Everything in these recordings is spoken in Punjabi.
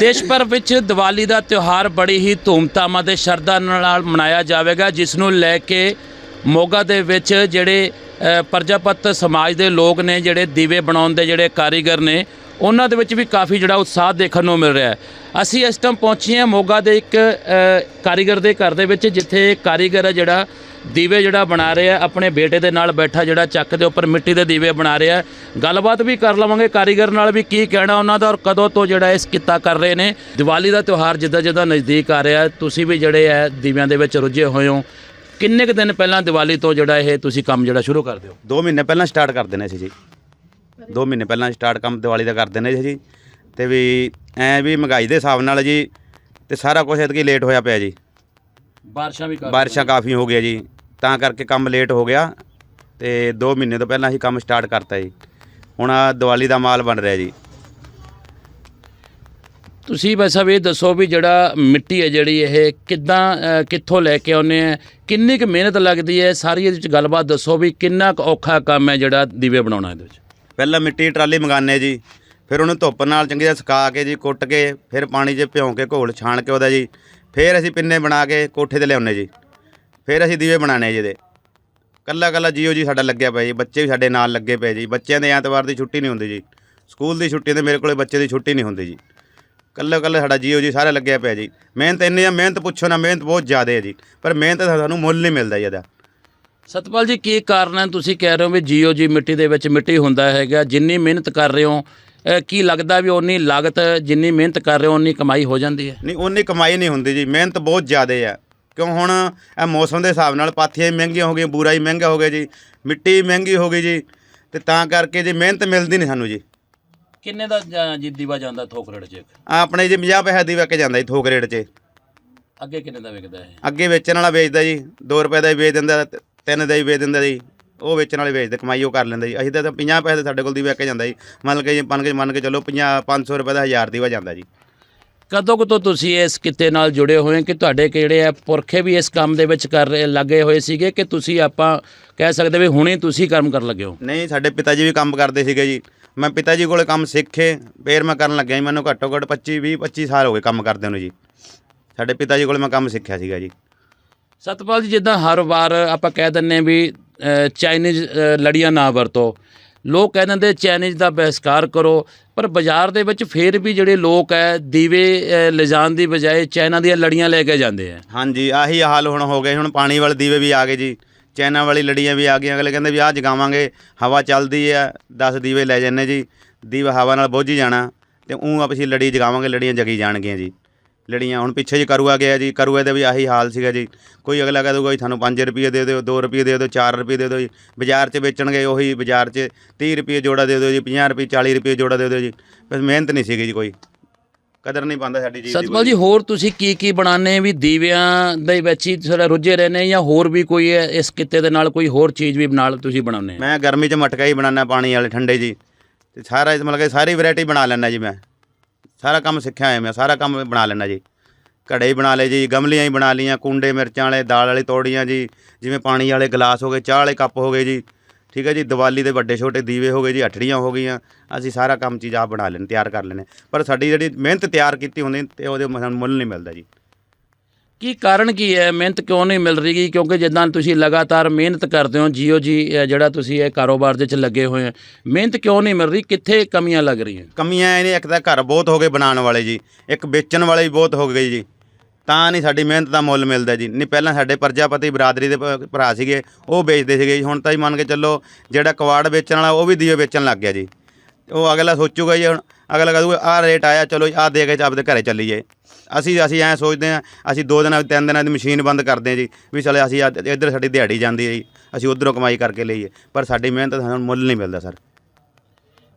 ਦੇਸ਼ ਭਰ ਵਿੱਚ ਦੀਵਾਲੀ ਦਾ ਤਿਉਹਾਰ ਬੜੀ ਹੀ ਧੂਮਧਾਮਾਂ ਤੇ ਸ਼ਰਧਾ ਨਾਲ ਮਨਾਇਆ ਜਾਵੇਗਾ, ਜਿਸ ਨੂੰ ਲੈ ਕੇ ਮੋਗਾ ਦੇ ਵਿੱਚ ਜਿਹੜੇ ਪ੍ਰਜਾਪਤ ਸਮਾਜ ਦੇ ਲੋਕ ਨੇ, ਜਿਹੜੇ ਦੀਵੇ ਬਣਾਉਣ ਦੇ ਜਿਹੜੇ ਕਾਰੀਗਰ ਨੇ, ਉਹਨਾਂ ਦੇ ਵਿੱਚ ਵੀ ਕਾਫੀ ਜਿਹੜਾ ਉਤਸ਼ਾਹ ਦੇਖਣ ਨੂੰ ਮਿਲ ਰਿਹਾ ਹੈ। ਅਸੀਂ ਇਸ ਟਾਈਮ ਪਹੁੰਚੇ ਹਾਂ ਮੋਗਾ ਦੇ ਇੱਕ ਕਾਰੀਗਰ ਦੇ ਘਰ ਦੇ ਵਿੱਚ, ਜਿੱਥੇ ਕਾਰੀਗਰ ਹੈ ਜਿਹੜਾ ਦੀਵੇ ਜਿਹੜਾ ਬਣਾ ਰਿਹਾ ਆਪਣੇ ਬੇਟੇ ਦੇ ਨਾਲ ਬੈਠਾ ਜਿਹੜਾ ਚੱਕ ਦੇ ਉੱਪਰ ਮਿੱਟੀ ਦੇ ਦੀਵੇ ਬਣਾ ਰਿਹਾ ਗੱਲਬਾਤ ਵੀ ਕਰ ਲਵਾਂਗੇ ਕਾਰੀਗਰ ਨਾਲ ਵੀ ਕੀ ਕਹਿਣਾ ਉਹਨਾਂ ਦਾ ਔਰ ਕਦੋਂ ਤੋਂ ਜਿਹੜਾ ਇਸ ਕਿੱਤਾ ਕਰ ਰਹੇ ਨੇ। ਦੀਵਾਲੀ ਦਾ ਤਿਉਹਾਰ ਜਿੱਦਾਂ ਜਿੱਦਾਂ ਨਜ਼ਦੀਕ ਆ ਰਿਹਾ ਤੁਸੀਂ ਵੀ ਜਿਹੜੇ ਹੈ ਦੀਵਿਆਂ ਦੇ ਵਿੱਚ ਰੁੱਝੇ ਹੋਏ ਹੋ। ਕਿੰਨੇ ਕੁ ਦਿਨ ਪਹਿਲਾਂ ਦੀਵਾਲੀ ਤੋਂ ਜਿਹੜਾ ਇਹ ਤੁਸੀਂ ਕੰਮ ਜਿਹੜਾ ਸ਼ੁਰੂ ਕਰਦੇ ਹੋ 2 ਮਹੀਨੇ ਪਹਿਲਾਂ ਸਟਾਰਟ ਕਰ ਦੇਣੇ ਸੀ ਜੀ। 2 ਮਹੀਨੇ ਪਹਿਲਾਂ ਸਟਾਰਟ ਕੰਮ ਦੀਵਾਲੀ ਦਾ ਕਰ ਦੇਣੇ ਸੀ ਜੀ। ਤੇ ਵੀ ਐ ਵੀ ਮਹਿੰਗਾਈ ਦੇ ਹਿਸਾਬ ਨਾਲ ਜੀ ਤੇ ਸਾਰਾ ਕੁਝ ਇਤਕੀ ਲੇਟ ਹੋਇਆ ਪਿਆ ਜੀ। ਬਾਰਿਸ਼ਾਂ ਵੀ ਕਰ ਬਾਰਿਸ਼ਾਂ ਕਾਫੀ ਹੋ ਗਿਆ ਜੀ। ਤਾਂ ਕਰਕੇ ਕੰਮ ਲੇਟ ਹੋ ਗਿਆ ਤੇ 2 ਮਹੀਨੇ ਤੋਂ ਪਹਿਲਾਂ ਅਸੀਂ ਕੰਮ ਸਟਾਰਟ ਕਰਤਾ ਜੀ। ਹੁਣ ਆਹ ਦੀਵਾਲੀ ਦਾ ਮਾਲ ਬਣ ਰਿਹਾ ਜੀ। ਤੁਸੀਂ ਬਸ ਇਹ ਦੱਸੋ ਵੀ ਜਿਹੜਾ ਮਿੱਟੀ ਹੈ ਜਿਹੜੀ ਇਹ ਕਿੱਦਾਂ ਕਿੱਥੋਂ ਲੈ ਕੇ ਆਉਂਦੇ ਆ? ਕਿੰਨੀ ਕੁ ਮਿਹਨਤ ਲੱਗਦੀ ਹੈ? ਸਾਰੀ ਇਹਦੇ ਵਿੱਚ ਗੱਲਬਾਤ ਦੱਸੋ ਵੀ ਕਿੰਨਾ ਕੁ ਔਖਾ ਕੰਮ ਹੈ ਜਿਹੜਾ ਦੀਵੇ ਬਣਾਉਣਾ ਇਹਦੇ ਵਿੱਚ? ਪਹਿਲਾਂ ਮਿੱਟੀ ਟਰਾਲੀ ਮੰਗਾਨੇ ਜੀ ਫਿਰ ਉਹਨੂੰ ਧੁੱਪ ਨਾਲ ਚੰਗੀ ਤਰ੍ਹਾਂ ਸੁਕਾ ਕੇ ਜੀ ਕੁੱਟ ਕੇ ਫਿਰ ਪਾਣੀ 'ਚ ਭਿਉਂ ਕੇ ਘੋਲ ਛਾਣ ਕੇ ਉਹਦਾ ਜੀ ਫਿਰ ਅਸੀਂ ਪਿੰਨੇ ਬਣਾ ਕੇ ਕੋਠੇ ਤੇ ਲਿਆਉਨੇ ਜੀ। ਫਿਰ ਅਸੀਂ ਦੀਵੇ ਬਣਾਣੇ ਜੀ ਇਹਦੇ ਕੱਲਾ ਕੱਲਾ ਜੀਓ ਜੀ ਸਾਡਾ ਲੱਗਿਆ ਪਿਆ ਜੀ ਬੱਚੇ ਵੀ ਸਾਡੇ ਨਾਲ ਲੱਗੇ ਪਏ ਜੀ। ਬੱਚਿਆਂ ਦੇ ਐਤਵਾਰ ਦੀ ਛੁੱਟੀ ਨਹੀਂ ਹੁੰਦੀ ਜੀ। ਸਕੂਲ ਦੀ ਛੁੱਟੀ ਤੇ ਮੇਰੇ ਕੋਲੇ ਬੱਚੇ ਦੀ ਛੁੱਟੀ ਨਹੀਂ ਹੁੰਦੀ ਜੀ। ਕੱਲਾ ਕੱਲਾ ਸਾਡਾ ਜੀਓ ਜੀ ਸਾਰਾ ਲੱਗਿਆ ਪਿਆ ਜੀ। ਮਿਹਨਤ ਇੰਨੀ ਆ ਮਿਹਨਤ ਪੁੱਛੋ ਨਾ ਮਿਹਨਤ ਬਹੁਤ ਜ਼ਿਆਦਾ ਹੈ ਜੀ। ਪਰ ਮਿਹਨਤ ਦਾ ਸਾਨੂੰ ਮੁੱਲ ਨਹੀਂ ਮਿਲਦਾ ਜੀ ਇਹਦਾ। ਸਤਪਾਲ ਜੀ ਕੀ ਕਾਰਨ ਹੈ? ਤੁਸੀਂ ਕਹਿ ਰਹੇ ਹੋ ਵੀ ਜੀਓ ਜੀ ਮਿੱਟੀ ਦੇ ਵਿੱਚ ਮਿੱਟੀ ਹੁੰਦਾ ਹੈਗਾ। ਜਿੰਨੀ ਮਿਹਨਤ ਕਰ ਰਹੇ ਹੋ ਕੀ ਲੱਗਦਾ ਵੀ ਉਨੀ ਲਾਗਤ ਜਿੰਨੀ ਮਿਹਨਤ ਕਰ ਰਹੇ ਹੋ ਉਨੀ ਕਮਾਈ ਹੋ ਜਾਂਦੀ ਹੈ? ਨਹੀਂ ਉਨੀ ਕਮਾਈ ਨਹੀਂ ਹੁੰਦੀ ਜੀ। ਮਿਹਨਤ ਬਹੁਤ ਜ਼ਿਆਦਾ ਆ ਕਿਉਂ ਹੁਣ ਇਹ ਮੌਸਮ ਦੇ ਹਿਸਾਬ ਨਾਲ ਪਾਥੀਆਂ ਵੀ ਮਹਿੰਗੀਆਂ ਹੋ ਗਈਆਂ ਬੂਰਾ ਹੀ ਮਹਿੰਗਾ ਹੋ ਗਿਆ ਜੀ ਮਿੱਟੀ ਵੀ ਮਹਿੰਗੀ ਹੋ ਗਈ ਜੀ ਤੇ ਤਾਂ ਕਰਕੇ ਜੀ ਮਿਹਨਤ ਮਿਲਦੀ ਨਹੀਂ ਸਾਨੂੰ ਜੀ। ਕਿੰਨੇ ਦਾ ਜ- ਜੀ ਦੀਵਾ ਜਾਂਦਾ ਥੋਕ ਰੇਟ 'ਚ? ਆਹ ਆਪਣੇ ਜੀ 50 ਪੈਸੇ ਦੀ ਵਿਕ ਜਾਂਦਾ ਜੀ ਥੋਕ ਰੇਟ 'ਚ। ਅੱਗੇ ਕਿੰਨੇ ਦਾ ਵਿਕਦਾ ਹੈ ਅੱਗੇ ਵੇਚਣ ਵਾਲਾ ਵੇਚਦਾ ਜੀ 2 ਰੁਪਏ ਦਾ ਹੀ ਵੇਚ ਦਿੰਦਾ ਤੇ ਤਿੰਨ ਦਾ ਹੀ ਵੇਚ ਦਿੰਦਾ ਜੀ ਉਹ ਵੇਚਣ ਵਾਲੇ ਵੇਚਦੇ ਕਮਾਈ ਉਹ ਕਰ ਲੈਂਦਾ ਜੀ। ਅਸੀਂ ਤਾਂ 50 ਪੈਸੇ ਸਾਡੇ ਕੋਲ ਦੀ ਵਿਕ ਜਾਂਦਾ ਜੀ। ਮੰਨ ਕੇ ਜੀ ਮੰਨ ਕੇ ਮੰਨ ਕੇ ਚੱਲੋ 50 500 ਰੁਪਏ ਦਾ 1000 ਦੀਵਾ ਜਾਂਦਾ ਜੀ। ਕਦੋਂ ਕੁ ਤੋਂ ਤੁਸੀਂ ਇਸ ਕਿੱਤੇ ਨਾਲ ਜੁੜੇ ਹੋਏ ਕਿ ਤੁਹਾਡੇ ਕਿਹੜੇ ਆ ਪੁਰਖੇ ਵੀ ਇਸ ਕੰਮ ਦੇ ਵਿੱਚ ਕਰ ਰਹੇ ਲੱਗੇ ਹੋਏ ਸੀਗੇ ਕਿ ਤੁਸੀਂ ਆਪਾਂ ਕਹਿ ਸਕਦੇ ਵੀ ਹੁਣੇ ਤੁਸੀਂ ਕੰਮ ਕਰਨ ਲੱਗੇ ਹੋ? ਨਹੀਂ ਸਾਡੇ ਪਿਤਾ ਜੀ ਵੀ ਕੰਮ ਕਰਦੇ ਸੀਗੇ ਜੀ। ਮੈਂ ਪਿਤਾ ਜੀ ਕੋਲੇ ਕੰਮ ਸਿੱਖੇ ਫੇਰ ਮੈਂ ਕਰਨ ਲੱਗਿਆ ਜੀ। ਮੈਨੂੰ ਘੱਟੋ ਘੱਟ 25 20 25 ਸਾਲ ਹੋ ਗਏ ਕੰਮ ਕਰਦੇ ਨੂੰ ਜੀ। ਸਾਡੇ ਪਿਤਾ ਜੀ ਕੋਲੇ ਮੈਂ ਕੰਮ ਸਿੱਖਿਆ ਸੀਗਾ ਜੀ। ਸਤਪਾਲ ਜੀ ਜਿੱਦਾਂ ਹਰ ਵਾਰ ਆਪਾਂ ਕਹਿ ਦਿੰਨੇ ਵੀ ਚਾਈਨੀਜ਼ ਲੜੀਆਂ ਨਾ ਵਰਤੋ। ਲੋਕ ਕਹਿ ਦਿੰਦੇ ਚਾਈਨੀਜ਼ ਦਾ ਬਹਿਸਕਾਰ ਕਰੋ, ਪਰ ਬਾਜ਼ਾਰ ਦੇ ਵਿੱਚ ਫੇਰ ਵੀ ਜਿਹੜੇ ਲੋਕ ਹੈ ਦੀਵੇ ਲਿਜਾਣ ਦੀ ਬਜਾਏ ਚਾਈਨਾ ਦੀਆਂ ਲੜੀਆਂ ਲੈ ਕੇ ਜਾਂਦੇ ਆ ਹਾਂਜੀ, ਆਹੀ ਹਾਲ ਹੁਣ ਹੋ ਗਏ, ਹੁਣ ਪਾਣੀ ਵਾਲੇ ਦੀਵੇ ਵੀ ਆ ਗਏ ਜੀ। ਚੈਨਾ ਵਾਲੀ ਲੜੀਆਂ ਵੀ ਆ ਗਈਆਂ, ਅਗਲੇ ਕਹਿੰਦੇ ਵੀ ਆਹ ਜਗਾਵਾਂਗੇ, ਹਵਾ ਚੱਲਦੀ ਆ 10 ਦੀਵੇ ਲੈ ਜੰਨੇ ਜੀ। ਦੀਵਾ ਹਵਾ ਨਾਲ ਬੁੱਝ ਹੀ ਜਾਣਾ, ਤੇ ਉਹ ਅਸੀਂ ਲੜੀ ਜਗਾਵਾਂਗੇ, ਲੜੀਆਂ ਜਗੀ ਜਾਣਗੀਆਂ ਜੀ। ਲੜੀਆਂ। ਹੁਣ ਪਿੱਛੇ ਜੀ ਕਰੂਆ ਗਿਆ ਜੀ ਕਰੂਏ ਦੇ ਵੀ ਆਹੀ ਹਾਲ ਸੀਗਾ ਜੀ। ਕੋਈ ਅਗਲਾ ਕਹਿ ਦੂਗਾ ਜੀ ਤੁਹਾਨੂੰ 5 ਰੁਪਏ ਦੇ ਦਿਓ 2 ਰੁਪਏ ਦੇ ਦਿਓ 4 ਰੁਪਏ ਦੇ ਦਿਓ ਜੀ। ਬਾਜ਼ਾਰ 'ਚ ਵੇਚਣਗੇ ਉਹੀ ਬਾਜ਼ਾਰ 'ਚ। 30 ਰੁਪਏ ਜੋੜਾ ਦੇ ਦਿਓ ਜੀ 50 ਰੁਪਏ 40 ਰੁਪਏ ਜੋੜਾ ਦੇ ਦਿਓ ਜੀ। ਬਸ ਮਿਹਨਤ ਨਹੀਂ ਸੀਗੀ ਜੀ ਕੋਈ। ਕਦਰ ਨਹੀਂ ਪਾਉਂਦਾ ਸਾਡੀ ਚੀਜ਼ ਸਤਪਾਲ ਜੀ ਹੋਰ ਤੁਸੀਂ ਕੀ ਕੀ ਬਣਾਉਂਦੇ ਵੀ ਦੀਵਿਆਂ ਦੇ ਵਿੱਚ ਹੀ ਥੋੜਾ ਰੁੱਝੇ ਰਹਿੰਦੇ ਜਾਂ ਹੋਰ ਵੀ ਕੋਈ ਹੈ ਇਸ ਕਿੱਤੇ ਦੇ ਨਾਲ ਕੋਈ ਹੋਰ ਚੀਜ਼ ਵੀ ਨਾਲ ਤੁਸੀਂ ਬਣਾਉਂਦੇ ਮੈਂ ਗਰਮੀ 'ਚ ਮਟਕਾ ਹੀ ਬਣਾਉਣਾ ਪਾਣੀ ਵਾਲੇ ਠੰਡੇ ਜੀ। ਤੇ ਸਾਰਾ ਮਤਲਬ ਕਿ ਸਾਰੀ ਵੈਰਾਈਟੀ ਬਣਾ ਲੈਣਾ ਜੀ ਮੈਂ। ਸਾਰਾ ਕੰਮ ਸਿੱਖਿਆ ਹੋਇਆ ਮੈਂ, ਸਾਰਾ ਕੰਮ ਬਣਾ ਲੈਣਾ ਜੀ। ਘੜੇ ਹੀ ਬਣਾ ਲਏ ਜੀ, ਗਮਲੀਆਂ ਹੀ ਬਣਾ ਲਈਆਂ, ਕੁੰਡੇ, ਮਿਰਚਾਂ ਵਾਲੇ, ਦਾਲ ਵਾਲੀ ਤੋੜੀਆਂ ਜੀ, ਜਿਵੇਂ ਪਾਣੀ ਵਾਲੇ ਗਲਾਸ ਹੋ ਗਏ, ਚਾਹ ਵਾਲੇ ਕੱਪ ਹੋ ਗਏ ਜੀ। ਠੀਕ ਹੈ ਜੀ, ਦੀਵਾਲੀ ਦੇ ਵੱਡੇ ਛੋਟੇ ਦੀਵੇ ਹੋ ਗਏ ਜੀ ਅਠੜੀਆਂ ਹੋ ਗਈਆਂ, ਅਸੀਂ ਸਾਰਾ ਕੰਮ ਚੀਜ਼ ਆਪ ਬਣਾ ਲੈਣ ਤਿਆਰ ਕਰ ਲੈਣੇ ਪਰ ਸਾਡੀ ਜਿਹੜੀ ਮਿਹਨਤ ਤਿਆਰ ਕੀਤੀ ਹੁੰਦੀ ਤੇ ਉਹਦੇ ਸਾਨੂੰ ਮੁੱਲ ਨਹੀਂ ਮਿਲਦਾ ਜੀ। ਕੀ ਕਾਰਨ ਕੀ ਹੈ? ਮਿਹਨਤ ਕਿਉਂ ਨਹੀਂ ਮਿਲ ਰਹੀ? ਕਿਉਂਕਿ ਜਿੱਦਾਂ ਤੁਸੀਂ ਲਗਾਤਾਰ ਮਿਹਨਤ ਕਰਦੇ ਹੋ, ਜੀਓ ਜੀ ਜਿਹੜਾ ਤੁਸੀਂ ਇਹ ਕਾਰੋਬਾਰ ਦੇ ਵਿੱਚ ਲੱਗੇ ਹੋਏ ਹੋ, ਮਿਹਨਤ ਕਿਉਂ ਨਹੀਂ ਮਿਲ ਰਹੀ? ਕਿੱਥੇ ਕਮੀਆਂ ਲੱਗ ਰਹੀਆਂ? ਕਮੀਆਂ ਇਹਨੇ ਇੱਕ ਤਾਂ ਘਰ ਬਹੁਤ ਹੋ ਗਏ ਬਣਾਉਣ ਵਾਲੇ ਜੀ, ਇੱਕ ਵੇਚਣ ਵਾਲੇ ਵੀ ਬਹੁਤ ਹੋ ਗਏ ਜੀ। ਤਾਂ ਨਹੀਂ ਸਾਡੀ ਮਿਹਨਤ ਦਾ ਮੁੱਲ ਮਿਲਦਾ ਜੀ। ਨਹੀਂ, ਪਹਿਲਾਂ ਸਾਡੇ ਪ੍ਰਜਾਪਤੀ ਬਰਾਦਰੀ ਦੇ ਭਰਾ ਸੀਗੇ, ਉਹ ਵੇਚਦੇ ਸੀਗੇ ਜੀ। ਹੁਣ ਤਾਂ ਹੀ ਮੰਨ ਕੇ ਚੱਲੋ, ਜਿਹੜਾ ਕਵਾੜ ਵੇਚਣ ਵਾਲਾ, ਉਹ ਵੀ ਦੀਵੇ ਵੇਚਣ ਲੱਗ ਗਿਆ ਜੀ। ਉਹ ਅਗਲਾ ਸੋਚੂਗਾ ਜੀ, ਹੁਣ ਅਗਲਾ ਕਹੂਗਾ, ਆਹ ਰੇਟ ਆਇਆ, ਚਲੋ ਆਹ ਦੇ ਕੇ ਆਪਦੇ ਘਰੇ ਚੱਲੀਏ। ਅਸੀਂ ਅਸੀਂ ਐਂ ਸੋਚਦੇ ਹਾਂ, ਅਸੀਂ ਦੋ ਦਿਨਾਂ ਤਿੰਨ ਦਿਨਾਂ ਦੀ ਮਸ਼ੀਨ ਬੰਦ ਕਰਦੇ ਹਾਂ ਜੀ, ਵੀ ਚਲੇ ਅਸੀਂ ਅੱਜ- ਇੱਧਰ ਸਾਡੀ ਦਿਹਾੜੀ ਜਾਂਦੀ ਹੈ ਜੀ, ਅਸੀਂ ਉਧਰੋਂ ਕਮਾਈ ਕਰਕੇ ਲਈਏ, ਪਰ ਸਾਡੀ ਮਿਹਨਤ ਦਾ ਸਾਨੂੰ ਮੁੱਲ ਨਹੀਂ ਮਿਲਦਾ, ਸਰ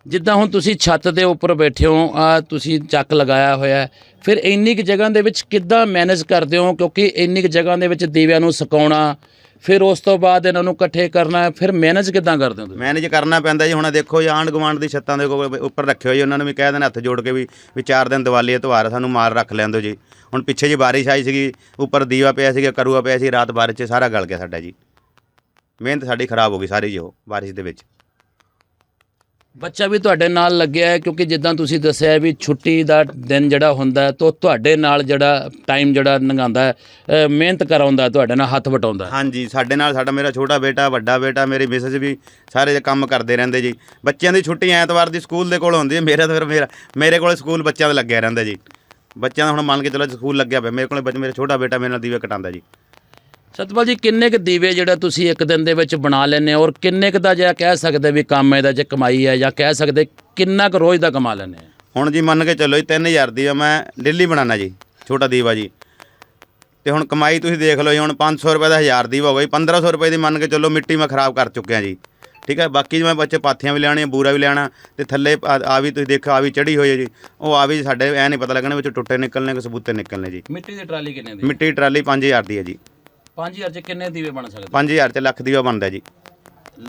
ਜਿੱਦਾਂ ਹੁਣ ਤੁਸੀਂ ਛੱਤ ਦੇ ਉੱਪਰ ਬੈਠੇ ਹੋ, ਆ ਤੁਸੀਂ ਚੱਕ ਲਗਾਇਆ ਹੋਇਆ ਹੈ। ਫਿਰ ਇੰਨੀ ਕੁ ਜਗ੍ਹਾ ਦੇ ਵਿੱਚ ਕਿੱਦਾਂ ਮੈਨੇਜ ਕਰਦੇ ਹੋ, ਕਿਉਂਕਿ ਇੰਨੀ ਕੁ ਜਗ੍ਹਾ ਦੇ ਵਿੱਚ ਦੀਵਿਆਂ ਨੂੰ ਸੁਕਾਉਣਾ ਫਿਰ ਉਸ ਤੋਂ ਬਾਅਦ ਇਹਨਾਂ ਨੂੰ ਇਕੱਠੇ ਕਰਨਾ ਫਿਰ ਮੈਨੇਜ ਕਿੱਦਾਂ ਕਰਦੇ ਹੋ ਤੁਸੀਂ? ਮੈਨੇਜ ਕਰਨਾ ਪੈਂਦਾ ਜੀ ਹੁਣ ਦੇਖੋ ਜੀ ਆਂਢ ਗੁਆਂਢ ਦੀ ਛੱਤਾਂ ਦੇ ਕੋਲ ਉੱਪਰ ਰੱਖਿਓ ਜੀ ਉਹਨਾਂ ਨੂੰ ਵੀ ਕਹਿ ਦੇਣ ਹੱਥ ਜੋੜ ਕੇ ਵੀ ਵੀ ਚਾਰ ਦਿਨ ਦੀਵਾਲੀ ਹੈ ਤਿਉਹਾਰ ਹੈ, ਸਾਨੂੰ ਮਾਰ ਰੱਖ ਲੈਂਦੋ ਜੀ। ਹੁਣ ਪਿੱਛੇ ਜੀ ਬਾਰਿਸ਼ ਆਈ ਸੀਗੀ ਉੱਪਰ ਦੀਵਾ ਪਿਆ ਸੀਗਾ ਕਰੂਆ ਪਿਆ ਸੀ ਰਾਤ ਬਾਰਿਸ਼ 'ਚ ਸਾਰਾ ਗਲ ਗਿਆ ਸਾਡਾ ਜੀ। ਮਿਹਨਤ ਸਾਡੀ ਖਰਾਬ ਹੋ ਗਈ ਸਾਰੀ ਜੀ ਉਹ ਬਾਰਿਸ਼ ਦੇ ਵਿੱਚ। ਬੱਚਾ ਵੀ ਤੁਹਾਡੇ ਨਾਲ ਲੱਗਿਆ ਹੈ, ਕਿਉਂਕਿ ਜਿੱਦਾਂ ਤੁਸੀਂ ਦੱਸਿਆ ਵੀ ਛੁੱਟੀ ਦਾ ਦਿਨ ਜਿਹੜਾ ਹੁੰਦਾ ਤਾਂ ਤੁਹਾਡੇ ਨਾਲ ਜਿਹੜਾ ਟਾਈਮ ਜਿਹੜਾ ਲੰਘਾਉਂਦਾ ਹੈ ਮਿਹਨਤ ਕਰਾਉਂਦਾ ਤੁਹਾਡੇ ਨਾਲ ਹੱਥ ਵਟਾਉਂਦਾ ਹਾਂਜੀ, ਸਾਡੇ ਨਾਲ ਸਾਡਾ ਮੇਰਾ ਛੋਟਾ ਬੇਟਾ, ਵੱਡਾ ਬੇਟਾ, ਮੇਰੀ ਮਿਸਜ਼ ਵੀ ਸਾਰੇ ਕੰਮ ਕਰਦੇ ਰਹਿੰਦੇ ਜੀ। ਬੱਚਿਆਂ ਦੀ ਛੁੱਟੀ ਐਤਵਾਰ ਦੀ ਸਕੂਲ ਦੇ ਕੋਲ ਹੁੰਦੀ ਹੈ, ਮੇਰਾ ਤਾਂ ਫਿਰ ਮੇਰਾ, ਮੇਰੇ ਕੋਲ ਸਕੂਲ ਬੱਚਿਆਂ ਦਾ ਲੱਗਿਆ ਰਹਿੰਦਾ ਜੀ। ਬੱਚਿਆਂ ਦਾ ਹੁਣ ਮੰਨ ਕੇ ਚਲੋ ਸਕੂਲ ਲੱਗਿਆ ਪਿਆ, ਮੇਰੇ ਕੋਲ ਬੱਚ, ਮੇਰਾ ਛੋਟਾ ਬੇਟਾ ਮੇਰੇ ਨਾਲ ਦੀਵੇ ਕਟਾਉਂਦਾ ਜੀ। ਸਤਪਾਲ ਜੀ ਕਿੰਨੇ ਕੁ ਦੀਵੇ ਜਿਹੜਾ ਤੁਸੀਂ ਇੱਕ ਦਿਨ ਦੇ ਵਿੱਚ ਬਣਾ ਲੈਂਦੇ ਹੋ ਔਰ ਕਿੰਨੇ ਕੁ ਦਾ ਜਿਹਾ ਕਹਿ ਸਕਦੇ ਵੀ ਕੰਮ ਇਹਦਾ ਜੇ ਕਮਾਈ ਹੈ ਜਾਂ ਕਹਿ ਸਕਦੇ ਕਿੰਨਾ ਕੁ ਰੋਜ਼ ਦਾ ਕਮਾ ਲੈਂਦੇ ਆ ਹੁਣ ਜੀ ਮੰਨ ਕੇ ਚੱਲੋ ਜੀ 3000 ਦੀਵਾ ਮੈਂ ਡੇਲੀ ਬਣਾਉਣਾ ਜੀ ਛੋਟਾ ਦੀਵਾ ਜੀ। ਤੇ ਹੁਣ ਕਮਾਈ ਤੁਸੀਂ ਦੇਖ ਲਓ ਜੀ ਹੁਣ 500 ਰੁਪਏ ਦਾ 1000 ਦੀਵਾ ਹੋ ਗਈ 1500 ਰੁਪਏ ਦੀ ਮੰਨ ਕੇ ਚੱਲੋ ਮਿੱਟੀ ਮੈਂ ਖਰਾਬ ਕਰ ਚੁੱਕਿਆ ਜੀ। ਠੀਕ ਹੈ ਬਾਕੀ ਮੈਂ ਬੱਚੇ ਪਾਥੀਆਂ ਵੀ ਲਿਆਣੀਆਂ ਬੂਰਾ ਵੀ ਲਿਆਣਾ ਤੇ ਥੱਲੇ ਆ ਵੀ ਤੁਸੀਂ ਦੇਖੋ ਆ ਵੀ ਚੜੀ ਹੋਈ ਹੈ ਜੀ। ਉਹ ਆ ਵੀ ਸਾਡੇ ਐ ਨਹੀਂ ਪਤਾ ਲੱਗਣਾ ਵਿੱਚ ਟੁੱਟੇ ਨਿਕਲਣੇ ਕਿ ਸਬੂਤੇ ਨਿਕਲਣੇ ਜੀ। ਮਿੱਟੀ ਦੀ ਟਰਾਲੀ ਕਿੰਨੇ ਦੀ? ਮਿੱਟੀ ਦੀ ਟਰਾਲੀ 5000 ਦੀ ਹੈ ਜੀ। 5000 ਚ ਕਿੰਨੇ ਦੀਵੇ ਬਣ ਸਕਦੇ? 5000 ਚ ਲੱਖ ਦੀਵਾ ਬਣਦਾ ਜੀ।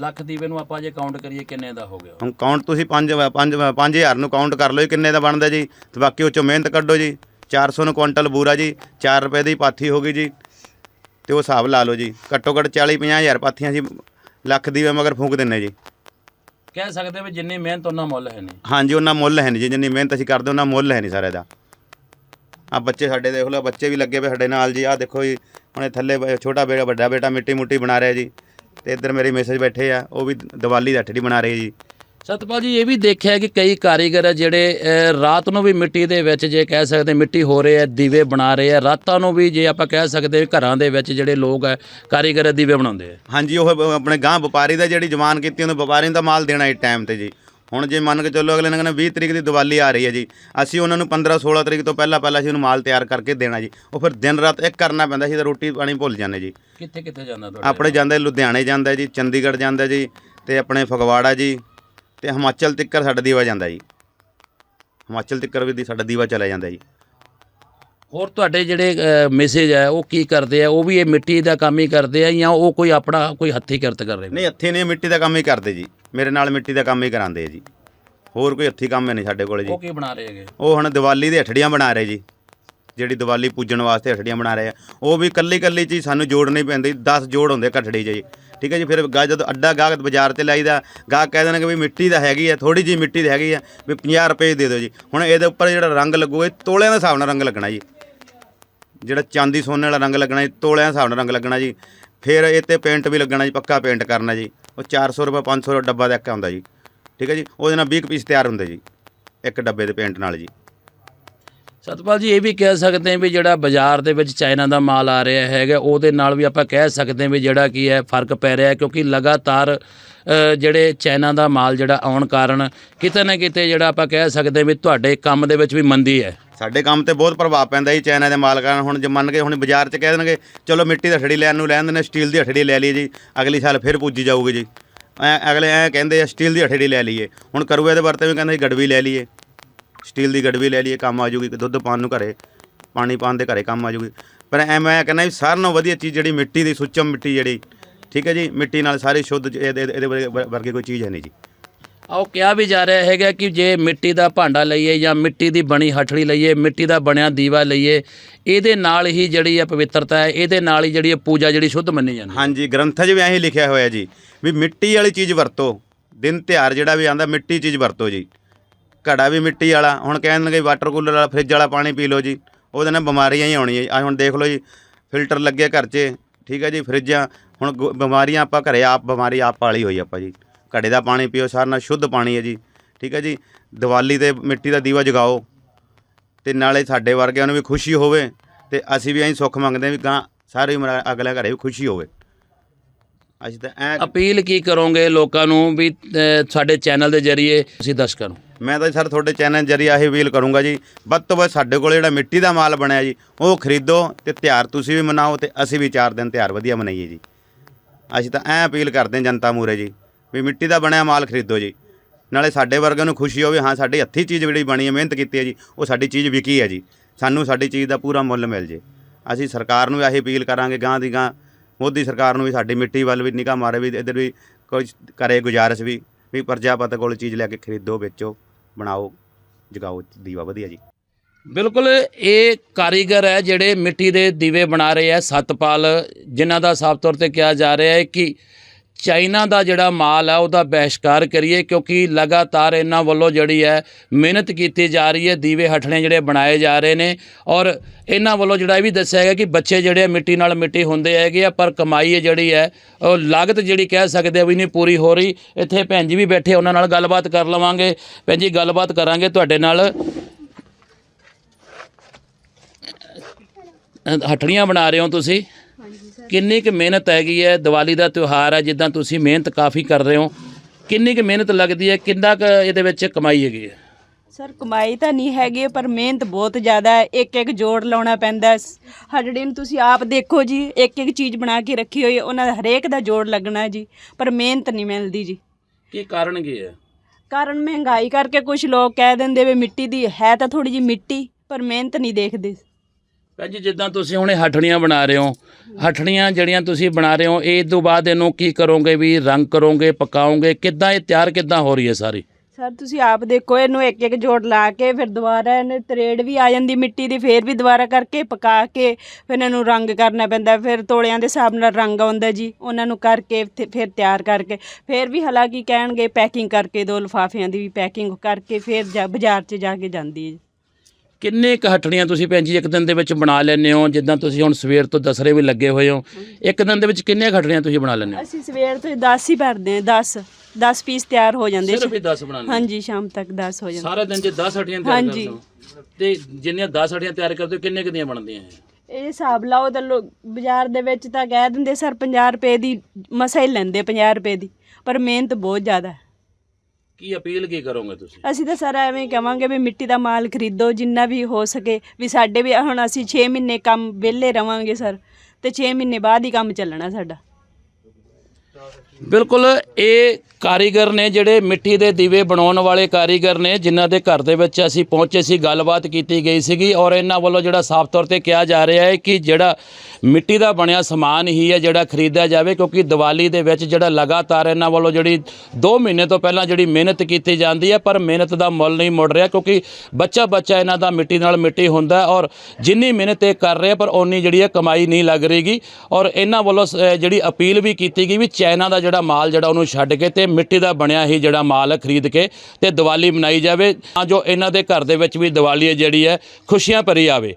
ਲੱਖ ਦੀਵੇ ਨੂੰ ਆਪਾਂ ਜੇ ਕਾਊਂਟ ਕਰੀਏ ਕਿੰਨੇ ਦਾ ਹੋ ਗਿਆ? ਹੁਣ ਕਾਊਂਟ ਤੁਸੀਂ 5 5 5000 ਨੂੰ ਕਾਊਂਟ ਕਰ ਲਓ ਜੀ ਕਿੰਨੇ ਦਾ ਬਣਦਾ ਜੀ? ਤੇ ਬਾਕੀ ਉਹ ਚੋਂ ਮਿਹਨਤ ਕੱਢੋ ਜੀ। 400 ਨੂੰ ਕੁਇੰਟਲ ਬੂਰਾ ਜੀ 4 ਰੁਪਏ ਦੀ ਪਾਥੀ ਹੋ ਗਈ ਜੀ। ਤੇ ਉਹ ਹਿਸਾਬ ਲਾ ਲਓ ਜੀ। ਘੱਟੋ ਘੱਟ 40 ਹਜ਼ਾਰ ਪਾਥੀਆਂ ਜੀ ਲੱਖ ਦੀ ਮਗਰ ਫੂਕ ਦਿੰਨੇ ਜੀ। ਕਹਿ ਸਕਦੇ ਵੀ ਜਿੰਨੀ ਮਿਹਨਤ ਉਹਨਾਂ ਮੁੱਲ ਹੈ ਨਹੀਂ। ਹਾਂਜੀ ਉਹਨਾਂ ਮੁੱਲ ਹੈ ਨਹੀਂ ਜੀ। ਜਿੰਨੀ ਮਿਹਨਤ ਅਸੀਂ ਕਰਦੇ ਉਹਨਾਂ ਮੁੱਲ ਹੈ ਨਹੀਂ ਸਾਰੇ ਦਾ। ਆ ਬੱਚੇ ਸਾਡੇ ਦੇਖ ਲਓ ਬੱਚੇ ਵੀ ਲੱਗੇ ਪਏ ਸਾਡੇ ਨਾਲ ਜੀ। ਆ ਦੇਖੋ ਜੀ ਹੁਣੇ ਥੱਲੇ ਛੋਟਾ ਬੇਟਾ ਵੱਡਾ ਬੇਟਾ ਮਿੱਟੀ ਮੁੱਟੀ ਬਣਾ ਰਿਹਾ ਜੀ। ਤੇ ਇੱਧਰ ਮੇਰੀ ਮੈਸੇਜ ਬੈਠੇ ਆ ਉਹ ਵੀ ਦੀਵਾਲੀ ਦਾ ਠੜੀ ਬਣਾ ਰਹੇ ਜੀ। ਸਤਪਾਲ ਜੀ ਇਹ ਵੀ ਦੇਖਿਆ ਕਿ ਕਈ ਕਾਰੀਗਰ ਆ ਜਿਹੜੇ ਰਾਤ ਨੂੰ ਵੀ ਮਿੱਟੀ ਦੇ ਵਿੱਚ ਜੇ ਕਹਿ ਸਕਦੇ ਮਿੱਟੀ ਹੋ ਰਹੇ ਆ ਦੀਵੇ ਬਣਾ ਰਹੇ ਆ ਰਾਤਾਂ ਨੂੰ ਵੀ ਜੇ ਆਪਾਂ ਕਹਿ ਸਕਦੇ ਘਰਾਂ ਦੇ ਵਿੱਚ ਜਿਹੜੇ ਲੋਕ ਆ ਕਾਰੀਗਰ ਦੀਵੇ ਬਣਾਉਂਦੇ ਆ। ਹਾਂਜੀ ਉਹ ਆਪਣੇ ਗਾਂ ਵਪਾਰੀ ਦਾ ਜਿਹੜੀ ਜ਼ਮਾਨ ਕੀਤੀ ਉਹਨੂੰ ਵਪਾਰੀ ਤਾਂ ਮਾਲ ਦੇਣਾ ਇਸ ਟਾਈਮ ਤੇ ਜੀ। ਹੁਣ ਜੇ ਮੰਨ ਕੇ ਚੱਲੋ ਅਗਲੇ ਨੇ ਕਹਿੰਦਾ 20 ਤਰੀਕ ਦੀ ਦੀਵਾਲੀ ਆ ਰਹੀ ਹੈ ਜੀ ਅਸੀਂ ਉਹਨਾਂ ਨੂੰ 15 16 ਤਰੀਕ ਤੋਂ ਪਹਿਲਾਂ ਪਹਿਲਾਂ ਅਸੀਂ ਉਹਨੂੰ ਮਾਲ ਤਿਆਰ ਕਰਕੇ ਦੇਣਾ ਜੀ। ਉਹ ਫਿਰ ਦਿਨ ਰਾਤ ਇੱਕ ਕਰਨਾ ਪੈਂਦਾ ਸੀ ਤਾਂ ਰੋਟੀ ਪਾਣੀ ਭੁੱਲ ਜਾਂਦੇ ਜੀ। ਕਿੱਥੇ ਕਿੱਥੇ ਜਾਂਦਾ ਤੁਹਾਡਾ ਆਪਣੇ ਜਾਂਦੇ ਲੁਧਿਆਣੇ ਜਾਂਦਾ ਜੀ ਚੰਡੀਗੜ੍ਹ ਜਾਂਦਾ ਜੀ ਤੇ ਆਪਣੇ ਫਗਵਾੜਾ ਜੀ ਤੇ ਹਿਮਾਚਲ ਤੱਕਰ ਸਾਡਾ ਦੀਵਾ ਜਾਂਦਾ ਜੀ। ਹਿਮਾਚਲ ਤੱਕਰ ਵੀ ਸਾਡਾ ਦੀਵਾ ਚਲਾ ਜਾਂਦਾ ਜੀ। ਹੋਰ ਤੁਹਾਡੇ ਜਿਹੜੇ ਮੈਸੇਜ ਹੈ ਉਹ ਕੀ ਕਰਦੇ ਆ? ਉਹ ਵੀ ਇਹ ਮਿੱਟੀ ਦਾ ਕੰਮ ਹੀ ਕਰਦੇ ਆ ਜਾਂ ਉਹ ਕੋਈ ਆਪਣਾ ਕੋਈ ਹੱਥੀ ਕਿਰਤ ਕਰ ਰਹੇ ਨੇ? ਨਹੀਂ ਹੱਥੀਂ ਨਹੀਂ ਮਿੱਟੀ ਦਾ ਕੰਮ ਹੀ ਕਰਦੇ ਜੀ। ਮੇਰੇ ਨਾਲ ਮਿੱਟੀ ਦਾ ਕੰਮ ਹੀ ਕਰਾਉਂਦੇ ਜੀ। ਹੋਰ ਕੋਈ ਹੱਥੀ ਕੰਮ ਨਹੀਂ ਸਾਡੇ ਕੋਲ ਜੀ। ਉਹ ਕੀ ਬਣਾ ਰਹੇ ਹੈਗੇ? ਉਹ ਹੁਣ ਦੀਵਾਲੀ ਦੇ ਹਠੜੀਆਂ ਬਣਾ ਰਹੇ ਜੀ। ਜਿਹੜੀ ਦੀਵਾਲੀ ਪੂਜਣ ਵਾਸਤੇ ਹਠੜੀਆਂ ਬਣਾ ਰਹੇ ਆ। ਉਹ ਵੀ ਕੱਲੀ ਕੱਲੀ ਚੀਜ਼ ਸਾਨੂੰ ਜੋੜਨੀ ਪੈਂਦੀ। 10 ਜੋੜ ਹੁੰਦੇ ਕਠੜੀ ਜੀ। ਠੀਕ ਹੈ ਜੀ ਫਿਰ ਗਾ ਜਦੋਂ ਅੱਡਾ ਗਾਹਕ ਬਾਜ਼ਾਰ ਤੇ ਲਾਈਦਾ ਗਾਹਕ ਕਹਿ ਦੇਣਗੇ ਵੀ ਮਿੱਟੀ ਦਾ ਹੈਗੀ ਆ ਥੋੜੀ ਜੀ ਮਿੱਟੀ ਦੀ ਹੈਗੀ ਆ ਵੀ 50 ਰੁਪਏ ਦੇ ਦਿਓ ਜੀ। ਹੁਣ ਇਹਦੇ ਉੱਪਰ ਜਿਹੜਾ ਰੰਗ ਲੱਗੂ ਇਹ ਤੋਲਿਆਂ ਦੇ ਹਿਸਾਬ ਨਾਲ ਰੰਗ ਲੱਗਣਾ ਜੀ। ਜਿਹੜਾ ਚਾਂਦੀ ਸੋਨੇ ਵਾਲਾ ਰੰਗ ਲੱਗਣਾ ਜੀ, ਤੋਲਿਆਂ ਹਿਸਾਬ ਨਾਲ ਰੰਗ ਲੱਗਣਾ ਜੀ। ਫਿਰ ਇਹ ਤੇ ਪੇਂਟ ਵੀ ਲੱਗਣਾ ਜੀ, ਪੱਕਾ ਪੇਂਟ ਕਰਨਾ ਜੀ। ਉਹ 400 ਰੁਪਏ 500 ਰੁਪਏ ਡੱਬਾ ਦਾ ਇੱਕ ਆਉਂਦਾ ਜੀ। ਠੀਕ ਹੈ ਜੀ? ਉਹਦੇ ਨਾਲ 20 ਪੀਸ ਤਿਆਰ ਹੁੰਦੇ ਜੀ, ਇੱਕ ਡੱਬੇ ਦੇ ਪੇਂਟ ਨਾਲ ਜੀ। ਸਤਪਾਲ ਜੀ, ਇਹ ਵੀ ਕਹਿ ਸਕਦੇ ਹਾਂ ਵੀ ਜਿਹੜਾ ਬਾਜ਼ਾਰ ਦੇ ਵਿੱਚ ਚਾਈਨਾ ਦਾ ਮਾਲ ਆ ਰਿਹਾ ਹੈਗਾ, ਉਹਦੇ ਨਾਲ ਵੀ ਆਪਾਂ ਕਹਿ ਸਕਦੇ ਹਾਂ ਵੀ ਜਿਹੜਾ ਕੀ ਹੈ, ਫ਼ਰਕ ਪੈ ਰਿਹਾ ਕਿਉਂਕਿ ਲਗਾਤਾਰ ਜਿਹੜੇ ਚਾਈਨਾ ਦਾ ਮਾਲ ਜਿਹੜਾ ਆਉਣ ਕਾਰਨ ਕਿਤੇ ਨਾ ਕਿਤੇ ਜਿਹੜਾ ਆਪਾਂ ਕਹਿ ਸਕਦੇ ਹਾਂ ਵੀ ਤੁਹਾਡੇ ਕੰਮ ਦੇ ਵਿੱਚ ਵੀ ਮੰਦੀ ਹੈ। ਸਾਡੇ ਕੰਮ ਤੇ ਬਹੁਤ ਪ੍ਰਭਾਵ ਪੈਂਦਾ ਜੀ ਚਾਈਨਾ ਦੇ ਮਾਲਕਾਂ ਨੂੰ ਹੁਣ ਜੇ ਮੰਨ ਕੇ ਹੁਣ ਬਾਜ਼ਾਰ 'ਚ ਕਹਿ ਦੇਣਗੇ, ਚਲੋ ਮਿੱਟੀ ਦੀ ਹੱਡੀ ਲੈਣ ਨੂੰ ਲੈਣ ਨੇ ਸਟੀਲ ਦੀ ਹੱਡੀ ਲੈ ਲਈ ਜੀ, ਅਗਲੀ ਸਾਲ ਫਿਰ ਪੂਜੀ ਜਾਊਗੀ ਜੀ। ਐ, ਅਗਲੇ ਐ ਕਹਿੰਦੇ ਆ, ਸਟੀਲ ਦੀ ਹੱਡੀ ਲੈ ਲਈਏ। ਹੁਣ ਕਰੂਏ ਦੇ ਵਰਤੇ ਵੀ ਕਹਿੰਦੇ ਜੀ ਗੜਵੀ ਲੈ ਲਈਏ। ਸਟੀਲ ਦੀ ਗੜਵੀ ਲੈ ਲਈਏ, ਕੰਮ ਆ ਜੂਗੀ, ਦੁੱਧ ਪਾਣ ਨੂੰ ਘਰੇ, ਪਾਣੀ ਪਾਣ ਦੇ ਘਰੇ ਕੰਮ ਆ ਜੂਗੀ। ਪਰ ਐ ਮੈਂ ਕਹਿੰਦਾ ਵੀ ਸਾਰਿਆਂ ਨਾਲੋਂ ਵਧੀਆ ਚੀਜ਼ ਜਿਹੜੀ ਮਿੱਟੀ ਦੀ, ਸੁੱਚਮ ਮਿੱਟੀ ਜਿਹੜੀ, ਠੀਕ ਹੈ ਜੀ, ਮਿੱਟੀ ਨਾਲ ਸਾਰੀ ਸ਼ੁੱਧ ਇਹਦੇ ਇਹਦੇ ਵਰਗੀ ਕੋਈ ਚੀਜ਼ ਹੈ ਨਹੀਂ ਜੀ। ਆਓ ਕਿਹਾ ਵੀ ਜਾ ਰਿਹਾ ਹੈਗਾ ਕਿ ਜੇ ਮਿੱਟੀ ਦਾ ਭਾਂਡਾ ਲਈਏ ਜਾਂ ਮਿੱਟੀ ਦੀ ਬਣੀ ਹਠੜੀ ਲਈਏ, ਮਿੱਟੀ ਦਾ ਬਣਿਆ ਦੀਵਾ ਲਈਏ, ਇਹਦੇ ਨਾਲ ਹੀ ਜਿਹੜੀ ਆ ਪਵਿੱਤਰਤਾ ਹੈ, ਇਹਦੇ ਨਾਲ ਹੀ ਜਿਹੜੀ ਹੈ ਪੂਜਾ ਜਿਹੜੀ ਸ਼ੁੱਧ ਮੰਨੀ ਜਾਂਦੀ ਹਾਂਜੀ, ਗ੍ਰੰਥਾਂ 'ਚ ਵੀ ਐਂ ਹੀ ਲਿਖਿਆ ਹੋਇਆ ਜੀ, ਵੀ ਮਿੱਟੀ ਵਾਲੀ ਚੀਜ਼ ਵਰਤੋ, ਦਿਨ ਤਿਉਹਾਰ ਜਿਹੜਾ ਵੀ ਆਂਦਾ ਮਿੱਟੀ ਚੀਜ਼ ਵਰਤੋ ਜੀ। ਘੜਾ ਵੀ ਮਿੱਟੀ ਵਾਲਾ, ਹੁਣ ਕਹਿਣਗੇ ਵਾਟਰ ਕੂਲਰ ਵਾਲਾ, ਫ੍ਰਿਜ ਵਾਲਾ ਪਾਣੀ ਪੀ ਲਓ ਜੀ ਉਹਦੇ ਨਾਲ ਬਿਮਾਰੀਆਂ ਹੀ ਆਉਣੀਆਂ ਆ ਹੁਣ ਦੇਖ ਲਓ ਜੀ, ਫਿਲਟਰ ਲੱਗੇ ਘਰ 'ਚ, ਠੀਕ ਹੈ ਜੀ, ਫ੍ਰਿਜਾਂ, ਹੁਣ ਗੁ- ਬਿਮਾਰੀਆਂ ਆਪਾਂ ਘਰੇ ਆਪ, ਬਿਮਾਰੀ ਆਪ ਵਾਲੀ ਹੋਈ ਆਪਾਂ ਜੀ। ਘੜੇ ਦਾ ਪਾਣੀ ਪੀਓ ਸਾਰਾ ਨਾਲ ਸ਼ੁੱਧ ਪਾਣੀ ਹੈ ਜੀ। ਠੀਕ ਹੈ ਜੀ? ਦੀਵਾਲੀ ਤੇ ਮਿੱਟੀ ਦਾ ਦੀਵਾ ਜਗਾਓ ਤੇ ਨਾਲੇ ਸਾਡੇ ਵਰਗਿਆਂ ਨੂੰ ਵੀ ਖੁਸ਼ੀ ਹੋਵੇ ਤੇ ਅਸੀਂ ਵੀ ਐਂ ਸੁੱਖ ਮੰਗਦੇ ਹਾਂ ਵੀ ਗਾਂ ਸਾਰੇ ਉਮਰ ਅਗਲੇ ਘਰੇ ਵੀ ਖੁਸ਼ੀ ਹੋਵੇ। ਅਸੀਂ ਤਾਂ ਐ ਅਪੀਲ ਕੀ ਕਰੋਗੇ ਲੋਕਾਂ ਨੂੰ ਵੀ ਸਾਡੇ ਚੈਨਲ ਦੇ ਜ਼ਰੀਏ ਤੁਸੀਂ ਦਰਸ਼ਕਾਂ ਨੂੰ? ਮੈਂ ਤਾਂ ਸਰ ਤੁਹਾਡੇ ਚੈਨਲ ਜਰੀਏ ਇਹ ਅਪੀਲ ਕਰੂੰਗਾ ਜੀ ਵੱਧ ਤੋਂ ਵੱਧ ਸਾਡੇ ਕੋਲ ਜਿਹੜਾ ਮਿੱਟੀ ਦਾ ਮਾਲ ਬਣਿਆ ਜੀ ਉਹ ਖਰੀਦੋ ਤੇ ਤਿਉਹਾਰ ਤੁਸੀਂ ਵੀ ਮਨਾਓ ਤੇ ਅਸੀਂ ਵੀ ਚਾਰ ਦਿਨ ਤਿਉਹਾਰ ਵਧੀਆ ਮਨਾਈਏ ਜੀ। ਅਸੀਂ ਤਾਂ ਐ ਅਪੀਲ ਕਰਦੇ ਹਾਂ ਜਨਤਾ ਮੂਰੇ ਜੀ। ਵੀ ਮਿੱਟੀ ਦਾ ਬਣਿਆ ਮਾਲ ਖਰੀਦੋ ਜੀ। ਨਾਲੇ ਸਾਡੇ ਵਰਗਿਆਂ ਨੂੰ ਖੁਸ਼ੀ ਹੋਵੇ, ਹਾਂ, ਸਾਡੀ ਹੱਥੀਂ ਚੀਜ਼ ਜਿਹੜੀ ਬਣੀ ਹੈ, ਮਿਹਨਤ ਕੀਤੀ ਹੈ ਜੀ, ਉਹ ਸਾਡੀ ਚੀਜ਼ ਵਿਕੀ ਹੈ ਜੀ। ਸਾਨੂੰ ਸਾਡੀ ਚੀਜ਼ ਦਾ ਪੂਰਾ ਮੁੱਲ ਮਿਲ ਜੇ। ਅਸੀਂ ਸਰਕਾਰ ਨੂੰ ਵੀ ਇਹੀ ਅਪੀਲ ਕਰਾਂਗੇ ਗਾਂ ਦੀ ਗਾਂ ਮੋਦੀ ਸਰਕਾਰ ਨੂੰ ਵੀ ਸਾਡੀ ਮਿੱਟੀ ਵੱਲ ਵੀ ਨਿਗਾਹ ਮਾਰੇ, ਵੀ ਇੱਧਰ ਵੀ ਕੁਝ ਕਰੇ ਗੁਜ਼ਾਰਿਸ਼ ਵੀ ਵੀ ਪ੍ਰਜਾਪਤ ਕੋਲ ਚੀਜ਼ ਲੈ ਕੇ ਖਰੀਦੋ, ਵੇਚੋ, ਬਣਾਓ, ਜਗਾਓ, ਦੀਵਾ ਵਧੀਆ ਜੀ। ਬਿਲਕੁਲ, ਇਹ ਕਾਰੀਗਰ ਹੈ ਜਿਹੜੇ ਮਿੱਟੀ ਦੇ ਦੀਵੇ ਬਣਾ ਰਹੇ ਹੈ, ਸਤਪਾਲ, ਜਿਨ੍ਹਾਂ ਦਾ ਸਾਫ਼ ਤੌਰ ਤੇ ਕਿਹਾ ਜਾ ਰਿਹਾ ਹੈ ਕਿ ਚਾਈਨਾ ਦਾ ਜਿਹੜਾ ਮਾਲ ਹੈ ਉਹਦਾ ਬਹਿਸ਼ਕਾਰ ਕਰੀਏ ਕਿਉਂਕਿ ਲਗਾਤਾਰ ਇਹਨਾਂ ਵੱਲੋਂ ਜਿਹੜੀ ਹੈ ਮਿਹਨਤ ਕੀਤੀ ਜਾ ਰਹੀ ਹੈ ਦੀਵੇ ਹਟਣੇ ਜਿਹੜੇ ਬਣਾਏ ਜਾ ਰਹੇ ਨੇ ਔਰ ਇਹਨਾਂ ਵੱਲੋਂ ਜਿਹੜਾ ਇਹ ਵੀ ਦੱਸਿਆ ਗਿਆ ਕਿ ਬੱਚੇ ਜਿਹੜੇ ਆ ਮਿੱਟੀ ਨਾਲ ਮਿੱਟੀ ਹੁੰਦੇ ਹੈਗੇ ਆ ਪਰ ਕਮਾਈ ਜਿਹੜੀ ਹੈ ਉਹ ਲਾਗਤ ਜਿਹੜੀ ਕਹਿ ਸਕਦੇ ਆ ਵੀ ਨਹੀਂ ਪੂਰੀ ਹੋ ਰਹੀ। ਇੱਥੇ ਭੈਣ ਜੀ ਵੀ ਬੈਠੇ ਉਹਨਾਂ ਨਾਲ ਗੱਲਬਾਤ ਕਰ ਲਵਾਂਗੇ। ਭੈਣ ਜੀ ਗੱਲਬਾਤ ਕਰਾਂਗੇ ਤੁਹਾਡੇ ਨਾਲ। ਅ, ਹਟੜੀਆਂ ਬਣਾ ਰਹੇ ਹੋ ਤੁਸੀਂ? ਕਿੰਨੀ ਕੁ ਮਿਹਨਤ ਹੈਗੀ ਹੈ? ਦੀਵਾਲੀ ਦਾ ਤਿਉਹਾਰ ਹੈ ਜਿੱਦਾਂ ਤੁਸੀਂ ਮਿਹਨਤ ਕਾਫੀ ਕਰ ਰਹੇ ਹੋ। ਕਿੰਨੀ ਕੁ ਮਿਹਨਤ ਲੱਗਦੀ ਹੈ? ਕਿੰਨਾ ਕੁ ਇਹਦੇ ਵਿੱਚ ਕਮਾਈ ਹੈਗੀ ਹੈ? ਸਰ ਕਮਾਈ ਤਾਂ ਨਹੀਂ ਹੈਗੀ ਪਰ ਮਿਹਨਤ ਬਹੁਤ ਜ਼ਿਆਦਾ ਹੈ। ਇੱਕ ਇੱਕ ਜੋੜ ਲਾਉਣਾ ਪੈਂਦਾ ਹੈ। ਹਜੜੇ ਨੂੰ ਤੁਸੀਂ ਆਪ ਦੇਖੋ ਜੀ ਇੱਕ ਇੱਕ ਚੀਜ਼ ਬਣਾ ਕੇ ਰੱਖੀ ਹੋਈ ਹੈ ਉਹਨਾਂ ਦਾ ਹਰੇਕ ਦਾ ਜੋੜ ਲੱਗਣਾ ਹੈ ਜੀ ਪਰ ਮਿਹਨਤ ਨਹੀਂ ਮਿਲਦੀ ਜੀ। ਕੀ ਕਾਰਨ ਕੀ ਹੈ? ਕਾਰਨ ਮਹਿੰਗਾਈ ਕਰਕੇ ਕੁਝ ਲੋਕ ਕਹਿ ਦਿੰਦੇ ਵੀ ਮਿੱਟੀ ਦੀ ਹੈ ਤਾਂ ਥੋੜੀ ਜੀ ਮਿੱਟੀ ਪਰ ਮਿਹਨਤ ਨਹੀਂ ਦੇਖਦੇ। ਭੈਣ ਜੀ ਜਿੱਦਾਂ ਤੁਸੀਂ ਹੁਣੇ ਹਟੜੀਆਂ ਬਣਾ ਰਹੇ ਹੋ ਹਟੜੀਆਂ ਜਿਹੜੀਆਂ ਤੁਸੀਂ ਬਣਾ ਰਹੇ ਹੋ, ਇਹ ਤੋਂ ਬਾਅਦ ਇਹਨੂੰ ਕੀ ਕਰੋਗੇ ਵੀ ਰੰਗ ਕਰੋਗੇ, ਪਕਾਓਗੇ, ਕਿੱਦਾਂ ਇਹ ਤਿਆਰ ਕਿੱਦਾਂ ਹੋ ਰਹੀ ਹੈ ਸਾਰੀ ਸਰ, ਤੁਸੀਂ ਆਪ ਦੇਖੋ, ਇਹਨੂੰ ਇੱਕ ਇੱਕ ਜੋੜ ਲਾ ਕੇ ਫਿਰ ਦੁਬਾਰਾ ਇਹਨੇ ਤਰੇੜ ਵੀ ਆ ਜਾਂਦੀ ਮਿੱਟੀ ਦੀ, ਫਿਰ ਵੀ ਦੁਬਾਰਾ ਕਰਕੇ ਪਕਾ ਕੇ ਫਿਰ ਇਹਨੂੰ ਰੰਗ ਕਰਨਾ ਪੈਂਦਾ, ਫਿਰ ਤੋਲਿਆਂ ਦੇ ਹਿਸਾਬ ਨਾਲ ਰੰਗ ਆਉਂਦਾ ਜੀ, ਉਹਨਾਂ ਨੂੰ ਕਰਕੇ ਤੇ ਫਿਰ ਤਿਆਰ ਕਰਕੇ, ਫਿਰ ਵੀ ਹਾਲਾਂਕਿ ਕਹਿਣਗੇ ਪੈਕਿੰਗ ਕਰਕੇ ਦੋ ਲਿਫਾਫਿਆਂ ਦੀ ਵੀ ਪੈਕਿੰਗ ਕਰਕੇ ਫਿਰ ਜਾ, ਬਾਜ਼ਾਰ 'ਚ ਜਾ ਕੇ ਜਾਂਦੀ ਹੈ ਜੀ। ਕਿੰਨੇ ਕੁ ਹਟੜੀਆਂ ਤੁਸੀਂ ਭੈਣ ਜੀ ਇੱਕ ਦਿਨ ਦੇ ਵਿੱਚ ਬਣਾ ਲੈਂਦੇ ਹੋ? ਜਿੱਦਾਂ ਤੁਸੀਂ ਹੁਣ ਸਵੇਰ ਤੋਂ ਦਸਰੇ ਵੀ ਲੱਗੇ ਹੋਏ ਹੋ। ਇੱਕ ਦਿਨ ਦੇ ਵਿੱਚ ਕਿੰਨੀਆਂ ਕੁ ਹਟੜੀਆਂ ਤੁਸੀਂ ਬਣਾ ਲੈਂਦੇ ਹੋ? ਅਸੀਂ ਸਵੇਰ ਤੋਂ 10 ਹੀ ਭਰਦੇ ਹਾਂ 10 10 ਪੀਸ ਤਿਆਰ ਹੋ ਜਾਂਦੇ ਸਿਰਫ ਹੀ 10 ਬਣਾਉਂਦੇ ਹੋ? ਹਾਂਜੀ ਸ਼ਾਮ ਤੱਕ 10 ਹੋ ਜਾਂਦੇ। ਸਾਰੇ ਦਿਨ 'ਚ 10 ਹਟੀਆਂ ਤਿਆਰ। ਕਰਦੇ ਹੋ? ਤੇ ਜਿੰਨੀਆਂ 10 ਹਟੀਆਂ ਤਿਆਰ ਕਰਦੇ ਹੋ ਕਿੰਨੇ ਕੁ ਦੀਆਂ ਬਣਦੀਆਂ ਇਹ? ਇਹ ਹਿਸਾਬ ਲਾਓ ਤਾਂ ਲੋ- ਬਾਜ਼ਾਰ ਦੇ ਵਿੱਚ ਤਾਂ ਕਹਿ ਦਿੰਦੇ ਸਰ 50 ਰੁਪਏ ਦੀ ਮਸਾ ਹੀ ਲੈਂਦੇ 50 ਰੁਪਏ ਦੀ। ਪਰ ਮਿਹਨਤ ਬਹੁਤ ਜ਼ਿਆਦਾ ਹੈ। ਕੀ ਅਪੀਲ ਕੀ ਕਰੋਗੇ ਤੁਸੀਂ? ਅਸੀਂ ਤਾਂ ਸਰ ਐਵੇਂ ਹੀ ਕਵਾਂਗੇ ਵੀ ਮਿੱਟੀ ਦਾ ਮਾਲ ਖਰੀਦੋ, ਜਿੰਨਾ ਵੀ ਹੋ ਸਕੇ। ਵੀ ਸਾਡੇ ਵੀ ਹੁਣ ਅਸੀਂ 6 ਮਹੀਨੇ ਕੰਮ ਵਿਹਲੇ ਰਵਾਂਗੇ, ਸਰ। ਤੇ 6 ਮਹੀਨੇ ਬਾਅਦ ਹੀ ਕੰਮ ਚੱਲਣਾ ਸਾਡਾ। ਬਿਲਕੁਲ, ਇਹ ਕਾਰੀਗਰ ਨੇ ਜਿਹੜੇ ਮਿੱਟੀ ਦੇ ਦੀਵੇ ਬਣਾਉਣ ਵਾਲੇ ਕਾਰੀਗਰ ਨੇ, ਜਿਨ੍ਹਾਂ ਦੇ ਘਰ ਦੇ ਵਿੱਚ ਅਸੀਂ ਪਹੁੰਚੇ ਸੀ, ਗੱਲਬਾਤ ਕੀਤੀ ਗਈ ਸੀਗੀ ਔਰ ਇਹਨਾਂ ਵੱਲੋਂ ਜਿਹੜਾ ਸਾਫ਼ ਤੌਰ ਤੇ ਕਿਹਾ ਜਾ ਰਿਹਾ ਹੈ ਕਿ ਜਿਹੜਾ ਮਿੱਟੀ ਦਾ ਬਣਿਆ ਸਮਾਨ ਹੀ ਹੈ, ਜਿਹੜਾ ਖਰੀਦਿਆ ਜਾਵੇ, ਕਿਉਂਕਿ ਦੀਵਾਲੀ ਦੇ ਵਿੱਚ ਜਿਹੜਾ ਲਗਾਤਾਰ ਇਹਨਾਂ ਵੱਲੋਂ ਜਿਹੜੀ 2 ਮਹੀਨੇ ਤੋਂ ਪਹਿਲਾਂ ਜਿਹੜੀ ਮਿਹਨਤ ਕੀਤੀ ਜਾਂਦੀ ਹੈ, ਪਰ ਮਿਹਨਤ ਦਾ ਮੁੱਲ ਨਹੀਂ ਮੁੜ ਰਿਹਾ, ਕਿਉਂਕਿ ਬੱਚਾ ਬੱਚਾ ਇਹਨਾਂ ਦਾ ਮਿੱਟੀ ਨਾਲ ਮਿੱਟੀ ਹੁੰਦਾ ਔਰ ਜਿੰਨੀ ਮਿਹਨਤ ਇਹ ਕਰ ਰਹੇ, ਪਰ ਓਨੀ ਜਿਹੜੀ ਹੈ ਕਮਾਈ ਨਹੀਂ ਲੱਗ ਰਹੀਗੀ ਔਰ ਇਹਨਾਂ ਵੱਲੋਂ ਸ- ਜਿਹੜੀ ਅਪੀਲ ਵੀ ਕੀਤੀ ਗਈ ਵੀ ਚਾਈਨਾ ਦਾ ਜਿਹੜਾ ਮਾਲ ਜਿਹੜਾ ਉਹਨੂੰ ਛੱਡ ਕੇ ਤੇ ਮਿੱਟੀ ਦਾ ਬਣਿਆ ਹੀ ਜਿਹੜਾ ਮਾਲ ਹੈ ਖਰੀਦ ਕੇ ਤੇ ਦੀਵਾਲੀ ਮਨਾਈ ਜਾਵੇ ਤਾਂ ਜੋ ਇਹਨਾਂ ਦੇ ਘਰ ਦੇ ਵਿੱਚ ਵੀ ਦੀਵਾਲੀ ਜਿਹੜੀ ਹੈ ਖੁਸ਼ੀਆਂ ਭਰੀ ਆਵੇ।